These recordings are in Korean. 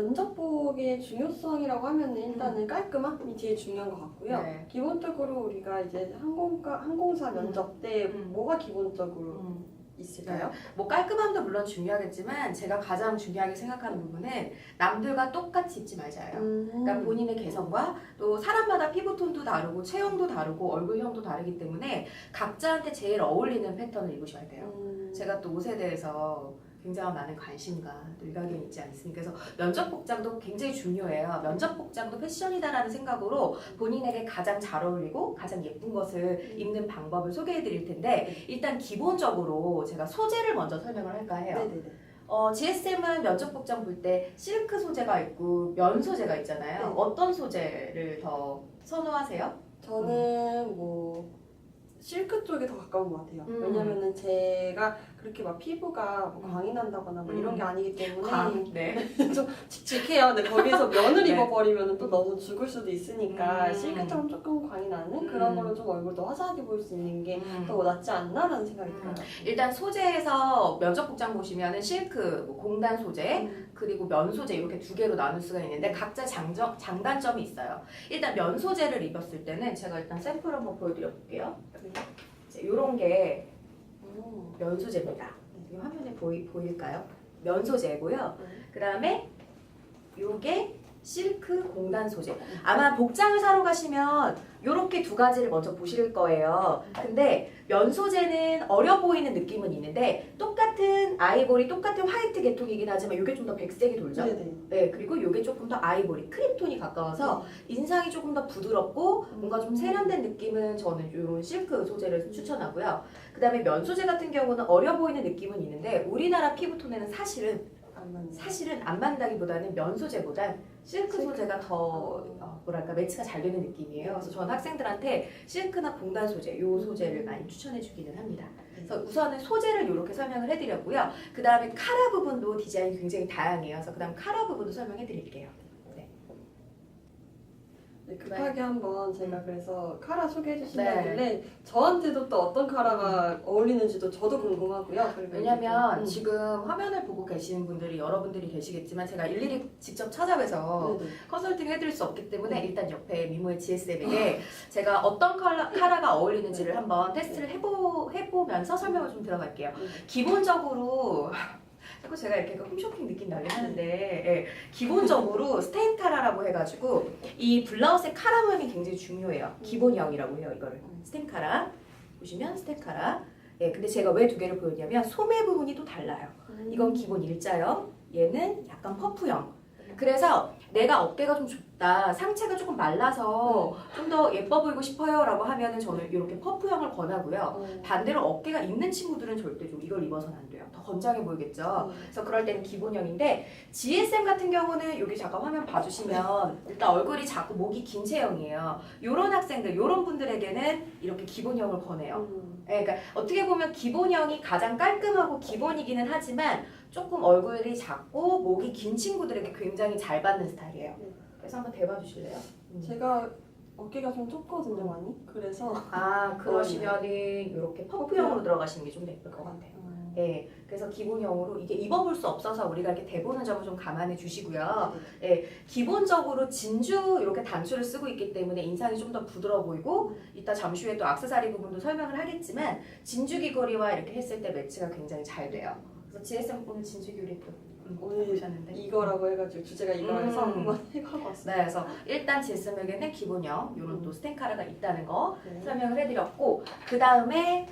면접복의 중요성이라고 하면 일단은 깔끔함이 제일 중요한 것 같고요. 음. 네. 기본적으로 우리가 이제 항공가 항공사 면접 때 음. 뭐가 기본적으로 음. 있을까요? 뭐 깔끔함도 물론 중요하겠지만 제가 가장 중요하게 생각하는 부분은 남들과 똑같이 입지 말자예요. 음. 그러니까 본인의 개성과 또 사람마다 피부톤도 다르고 체형도 다르고 얼굴형도 다르기 때문에 각자한테 제일 어울리는 패턴을 입으셔야 돼요. 음. 제가 또 옷에 대해서 굉장히 많은 관심과 또 일가견이 있지 않습니까? 그래서 면접 복장도 굉장히 중요해요. 면접 복장도 패션이다라는 생각으로 본인에게 가장 잘 어울리고 가장 예쁜 것을 입는 방법을 소개해 드릴 텐데 일단 기본적으로 제가 소재를 먼저 설명을 할까 해요. 네네네. 어, GSM은 면접 복장 볼 때 실크 소재가 있고 면 소재가 있잖아요. 네. 어떤 소재를 더 선호하세요? 저는 뭐 실크 쪽에 더 가까운 것 같아요. 음. 왜냐면은 제가 그렇게 막 피부가 뭐 음. 광이 난다거나 뭐 이런 음. 게 아니기 때문에 네. 좀 칙칙해요. 근데 거기서 면을 네. 입어버리면 또 너무 죽을 수도 있으니까 음. 실크처럼 조금 광이 나는 음. 그런 걸로 좀 얼굴도 화사하게 보일 수 있는 게 음. 더 낫지 않나라는 생각이 음. 들어요. 일단 소재에서 면접 복장 보시면은 실크, 뭐 공단 소재, 음. 그리고 면 소재 이렇게 두 개로 나눌 수가 있는데 각자 장점, 장단점이 있어요. 일단 면 소재를 입었을 때는 제가 일단 샘플 한번 보여드려 볼게요. 이런 게 음. 면 소재입니다. 이 화면에 보이, 보일까요? 면 소재고요. 그 다음에 요게 실크 공단 소재. 아마 복장을 사러 가시면 요렇게 두 가지를 먼저 보실 거예요. 근데 면 소재는 어려 보이는 느낌은 있는데 똑같 은 아이보리, 똑같은 화이트 계통이긴 하지만 요게 좀 더 백색이 돌죠. 네네. 네, 그리고 요게 조금 더 아이보리, 크림톤이 가까워서 인상이 조금 더 부드럽고 뭔가 좀 세련된 느낌은 저는 이런 실크 소재를 추천하고요. 그 다음에 면 소재 같은 경우는 어려 보이는 느낌은 있는데 우리나라 피부톤에는 사실은 안 맞는. 사실은 안 맞다기보다는 면 소재보단 실크 소재가 더 어, 뭐랄까 매치가 잘 되는 느낌이에요. 그래서 저는 학생들한테 실크나 공단 소재 요 소재를 많이 추천해 주기는 합니다. 그래서 우선은 소재를 이렇게 설명을 해드렸고요. 그 다음에 카라 부분도 디자인이 굉장히 다양해요. 그래서 그 다음 카라 부분도 설명해 드릴게요. 네, 급하게 한번 제가 음. 그래서 카라 소개해 네. 주신다길래 저한테도 또 어떤 카라가 어울리는지도 저도 궁금하고요. 그리고 왜냐면 음. 지금 화면을 보고 계시는 분들이 여러분들이 계시겠지만 제가 일일이 직접 찾아뵈서 네네. 컨설팅 해드릴 수 없기 때문에 음. 일단 옆에 미모의 GSM에게 제가 어떤 컬러, 카라가 어울리는지를 한번 테스트를 해보, 해보면서 설명을 좀 들어갈게요. 음. 기본적으로 자꾸 제가 이렇게 그 홈쇼핑 느낌 나게 하는데 예, 기본적으로 스테인 카라라고 해가지고 이 블라우스의 카라 모양이 굉장히 중요해요. 기본형이라고 해요 이거를 음. 스테인 카라 보시면 스테인 카라 예, 근데 제가 왜 두 개를 보였냐면 소매 부분이 또 달라요. 음. 이건 기본 일자형, 얘는 약간 퍼프형. 그래서 내가 어깨가 좀 좁 다, 상체가 조금 말라서 좀 더 예뻐 보이고 싶어요라고 하면은 저는 이렇게 퍼프형을 권하고요. 어. 반대로 어깨가 있는 친구들은 절대 좀 이걸 입어서는 안 돼요. 더 건장해 보이겠죠. 음. 그래서 그럴 때는 기본형인데 GSM 같은 경우는 여기 잠깐 화면 봐주시면 일단 얼굴이 작고 목이 긴 체형이에요. 요런 학생들, 요런 분들에게는 이렇게 기본형을 권해요. 음. 예, 그러니까 어떻게 보면 기본형이 가장 깔끔하고 기본이기는 하지만 조금 얼굴이 작고 목이 긴 친구들에게 굉장히 잘 받는 스타일이에요. 네. 그래서 한번 대봐 주실래요? 제가 어깨가 좀 좁거든요 많이. 그래서 아 그러시면은 이렇게 퍼프형으로 들어가시는 게좀더 예쁠 것 같아요. 음. 예, 그래서 기본형으로 이게 입어볼 수 없어서 우리가 이렇게 대보는 점을 좀 감안해 주시고요. 기본적으로 진주 이렇게 단추를 쓰고 있기 때문에 인상이 좀 더 부드러워 보이고 이따 잠시 후에 또 악세사리 부분도 설명을 하겠지만 진주 귀걸이와 이렇게 했을 때 매치가 굉장히 잘 돼요. 그래서 GSM 오늘 진주 귀걸이 또 음, 오늘 보셨는데 이거라고 해가지고 주제가 이거라서 음. 한번 해보고 왔어요. 네, 그래서 일단 GSM에게는 기본형 이런 또 스텐카라가 있다는 거 네. 설명을 해드렸고 그 다음에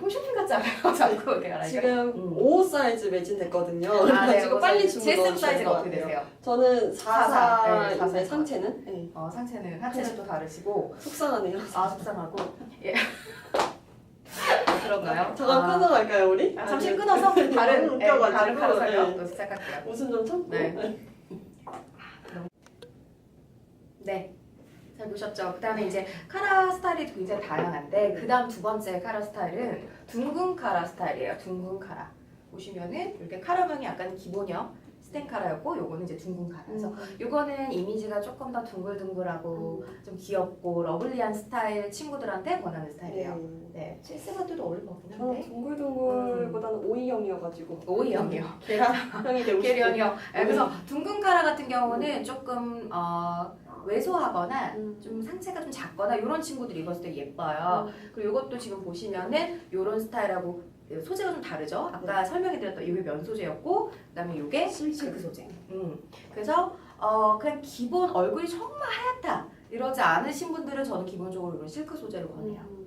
홈쇼핑 같지 않아요? 자꾸 나이가 지금 음. 5 사이즈 매진됐거든요. 아, 네, 그래가지고 이거 빨리 주문 넣어주셔야 사이즈가 어떻게. 되세요? 저는 사사. 네, 44인데 사사. 상체는 네. 어, 상체는 하체는 또 다르시고 속상하네요. 아 속상하고 예. 아, 그런가요? 잠깐 아. 끊어갈까요 우리? 아, 잠시 아니, 끊어서 다른 웃겨가지고, 다른 네. 설명 또 시작할게요. 웃음 좀 참고 네. 네. 잘 보셨죠? 그 다음에 이제 카라 스타일이 굉장히 다양한데 그 다음 두 번째 카라 스타일은 둥근 카라 스타일이에요. 둥근 카라. 보시면은 이렇게 카라명이 약간 기본형 스텐 카라였고 요거는 이제 둥근 카라. 그래서 음. 요거는 이미지가 조금 더 둥글둥글하고 좀 귀엽고 러블리한 스타일 친구들한테 권하는 스타일이에요. 네. 네, 실스바드도 어울릴 것 같긴 저는 한데. 둥글둥글보다는 오이형이어가지고 오이형이요. 계란형이 되고 싶어요. 계량형. 네, 그래서 둥근 카라 같은 경우는 조금 어, 왜소하거나 음. 좀 상체가 좀 작거나 이런 친구들이 입었을 때 예뻐요. 그리고 이것도 지금 보시면은 이런 스타일하고 소재가 좀 다르죠. 아까 설명해드렸던 이게 면 소재였고, 그다음에 이게 실크 소재. 음. 그래서 어 그냥 기본 얼굴이 정말 하얗다 이러지 않으신 분들은 저는 기본적으로 이런 실크 소재를 권해요. 음.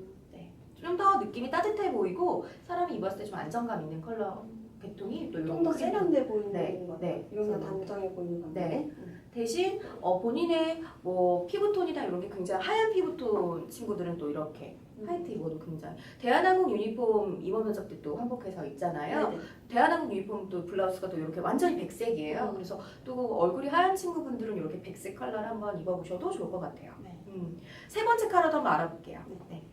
좀더 느낌이 따뜻해 보이고 사람이 입었을 때 좀 안정감 있는 컬러 계통이 또 좀더 세련돼 보이는 네, 것 같아요. 네. 이런 게 단정해 보이는 것 네. 같아요. 음. 대신 어, 본인의 뭐 피부톤이나 이런 게 굉장히 하얀 피부톤 친구들은 또 이렇게 음. 화이트 입어도 굉장히 대한항공 유니폼 입어본 적도 또 한복해서 있잖아요. 네네. 대한항공 유니폼 또 블라우스가 또 이렇게 완전히 백색이에요. 음. 그래서 또 얼굴이 하얀 친구분들은 이렇게 백색 컬러를 한번 입어보셔도 좋을 것 같아요. 네. 음. 세 번째 컬러도 한번 알아볼게요. 네. 네.